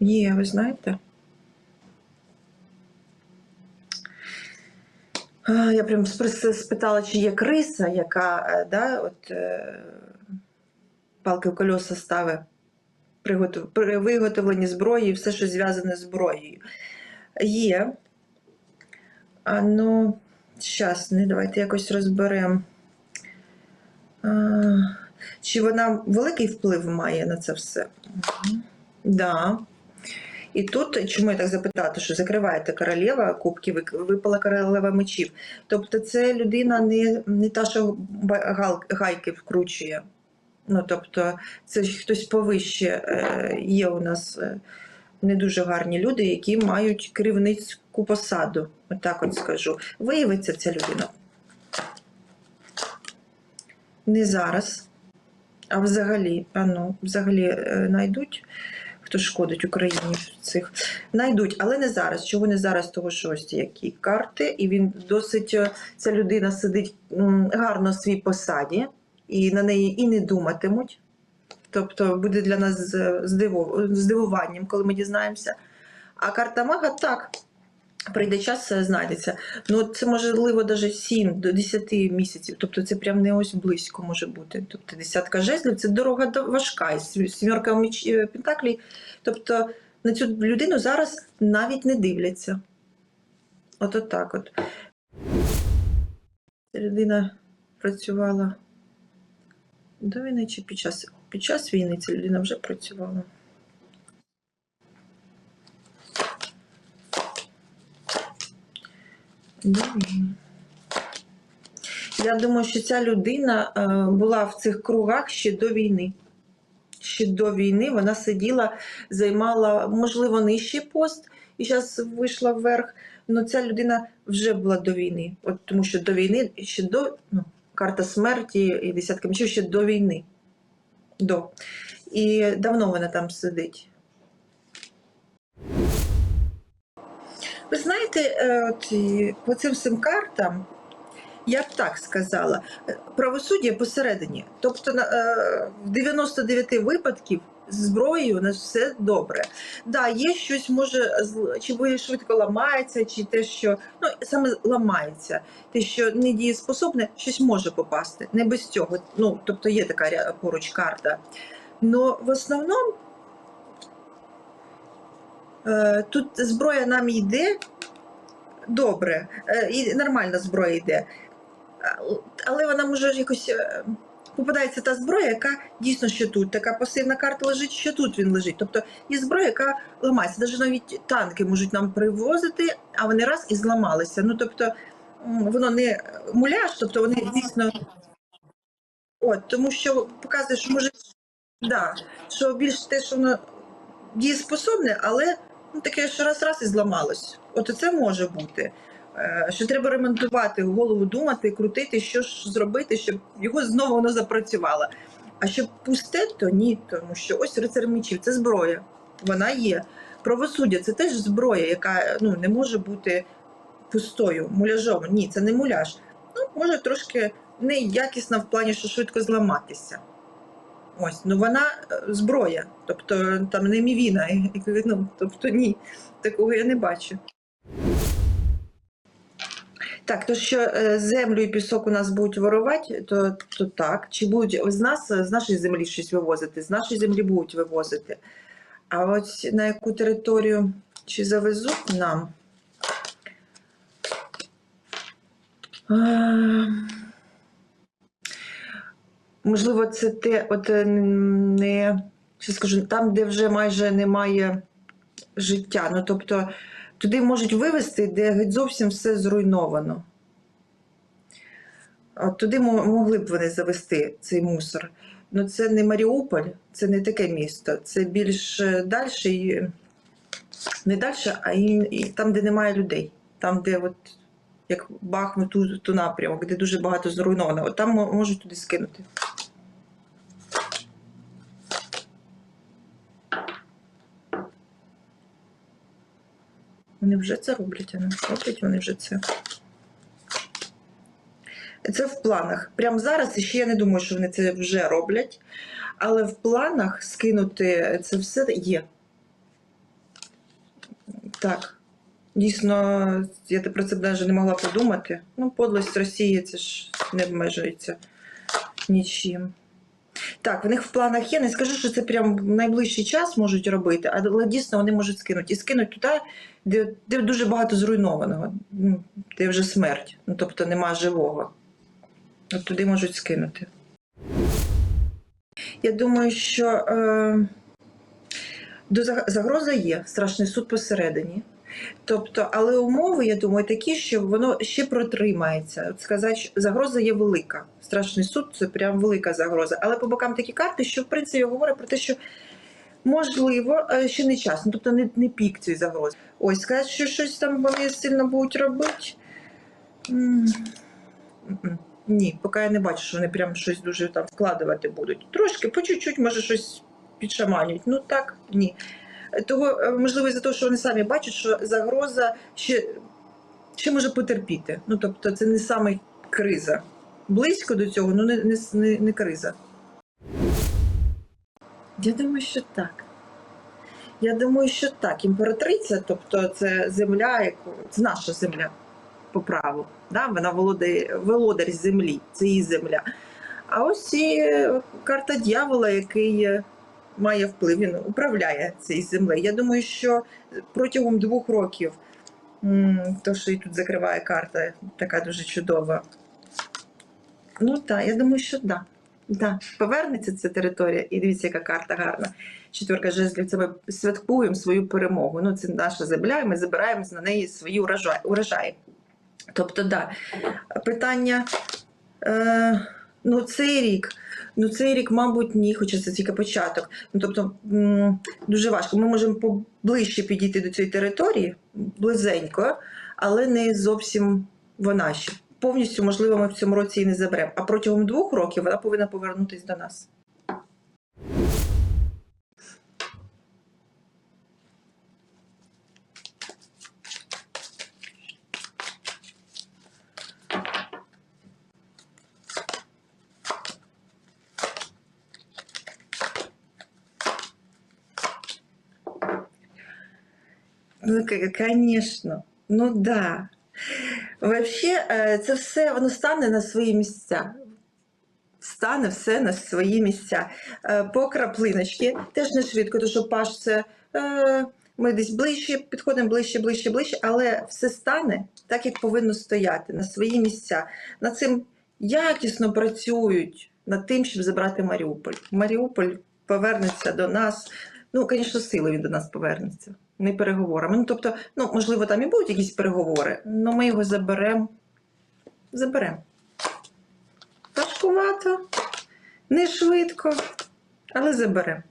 Є, ви знаєте. Я прям спитала, чи є криса, яка е, да, от, е, палки в кольоса ставить при, виготовленні зброї все, що зв'язане з зброєю. Є. А, ну, зараз, не давайте якось розберемо. Чи вона великий вплив має на це все? Мгм. Да. І тут, чому я так запитати, що закриваєте королева кубків, і випала королева мечів. Тобто це людина не, не та, що гайки вкручує. Ну, тобто, це хтось повище е, є у нас е, не дуже гарні люди, які мають керівницьку посаду. Отак от скажу. Виявиться ця людина. Не зараз, а взагалі, а ну, взагалі е, знайдуть, хто шкодить Україні цих. Найдуть, але не зараз. Чого не зараз? Того що ось які карти, і він досить е, ця людина сидить гарно в своїй посаді, і на неї і не думатимуть. Тобто буде для нас з- здивуванням, коли ми дізнаємося. А карта мага так. Прийде час, знайдеться. Ну, це можливо навіть 7 до 10 місяців. Тобто це прям не ось близько може бути. Тобто десятка жезлів це дорога важка. Сімерка е. Тобто на цю людину зараз навіть не дивляться. От от так от. Людина працювала до війни чи під час, під час війни ця людина вже працювала. До війни. Я думаю, що ця людина е, була в цих кругах ще до війни. Ще до війни вона сиділа, займала, можливо, нижчий пост і зараз вийшла вверх. Але ця людина вже була до війни. От тому що до війни ще до ну, карта смерті і десятка мечів ще до війни. До. І давно вона там сидить. Ви знаєте, е, от, по цим всім картам, я б так сказала, е, правосуддя посередині. Тобто е, в 99 випадків зброєю у нас все добре. Да, є щось може чи бо швидко ламається, чи те, що ну саме ламається, те, що не дієспособне, щось може попасти. Не без цього. Ну тобто є така поруч карта. Но в основному тут зброя нам йде добре, е, і нормальна зброя йде. Але вона може якось е, попадається та зброя, яка дійсно що тут. Така пасивна карта лежить, що тут він лежить. Тобто є зброя, яка ламається. Навіть навіть танки можуть нам привозити, а вони раз і зламалися. Ну тобто воно не муляж, тобто вони дійсно. От, тому що показує, що може, да, що більш те, що воно дієспособне, але таке, що раз-раз і зламалось. От це може бути. Е, Що треба ремонтувати, голову думати, крутити, що ж зробити, щоб його знову воно запрацювало. А щоб пусте, то ні, тому що ось рицар мечів це зброя. Вона є. Правосуддя це теж зброя, яка ну, не може бути пустою, муляжом. Ні, це не муляж. Ну, може трошки неякісна в плані, що швидко зламатися. Ось, ну вона е, зброя, тобто там не мівіна, ну, тобто ні, такого я не бачу. Так, то що е, землю і пісок у нас будуть ворувати, то, то так. Чи будуть з нас з нашої землі щось вивозити? З нашої землі будуть вивозити. А ось на яку територію чи завезуть нам? А, Можливо, це те, от е, не що скажу, там, де вже майже немає життя. Ну тобто туди можуть вивезти, де геть зовсім все зруйновано. От туди могли б вони завести цей мусор. Ну це не Маріуполь, це не таке місто. Це більш далі не далі, а і, і там, де немає людей. Там, де от як Бахмут, ту, ту напрямок, де дуже багато зруйновано. От там можуть туди скинути. Вони вже це роблять, а не роблять вони вже це. Це в планах. Прямо зараз ще я не думаю, що вони це вже роблять. Але в планах скинути це все є. Так. Дійсно, я про це навіть не могла подумати. Ну, подлость Росії це ж не обмежується нічим. Так, в них в планах є. Не скажу, що це прям в найближчий час можуть робити, але дійсно вони можуть скинути. І скинуть туди, де, де дуже багато зруйнованого, ну, де вже смерть, ну тобто нема живого. От туди можуть скинути. Я думаю, що е, до загроза є, страшний суд посередині. Тобто, але умови, я думаю, такі, що воно ще протримається. От сказати, що загроза є велика. Страшний суд це прям велика загроза. Але по бокам такі карти, що в принципі говорить про те, що можливо е, ще не час, ну тобто не, не пік цієї загрози. Ось сказати, що щось там вони сильно будуть робити. Ні, поки я не бачу, що вони прям щось дуже там вкладувати будуть. Трошки, по чуть-чуть, може, щось підшаманюють. Ну так, ні. Того, е, можливо, за те, що вони самі бачать, що загроза ще, ще може потерпіти. Ну, тобто, це не саме криза. Близько до цього, ну не, не, не, криза. Я думаю, що так. Я думаю, що так. Імператриця, тобто це земля, яку це наша земля по праву. Да? Вона володар, володар землі, це її земля. А ось і карта дьявола, який е, має вплив, він управляє цією землею. Я думаю, що протягом двох років, то, що і тут закриває карта, така дуже чудова. Ну так, я думаю, що так. Да. Повернеться ця територія, і дивіться, яка карта гарна. Четверка жезлів, це ми святкуємо свою перемогу. Ну, це наша земля, і ми забираємо на неї свої урожаї. урожаї. Тобто, да, питання. Е, ну, цей рік. Ну, цей рік, мабуть, ні, хоча це тільки початок. Ну, тобто, дуже важко. Ми можемо поближче підійти до цієї території, близенько, але не зовсім вона ще. Повністю, можливо, ми в цьому році її не заберемо. А протягом двох років вона повинна повернутися до нас. Ну, конечно. Ну да. Вообще, це все воно стане на свої місця. Стане все на свої місця. Е, По краплиночки, теж не швидко, тому що паш це ми десь ближче, підходимо ближче, ближче, ближче, але все стане так, як повинно стояти, на свої місця. Над цим якісно працюють над тим, щоб забрати Маріуполь. Маріуполь повернеться до нас. Ну, звісно, силою він до нас повернеться, не переговорами. Ну, тобто, ну, можливо, там і будуть якісь переговори, але ми його заберемо. Заберемо. Важкувато, не швидко, але заберемо.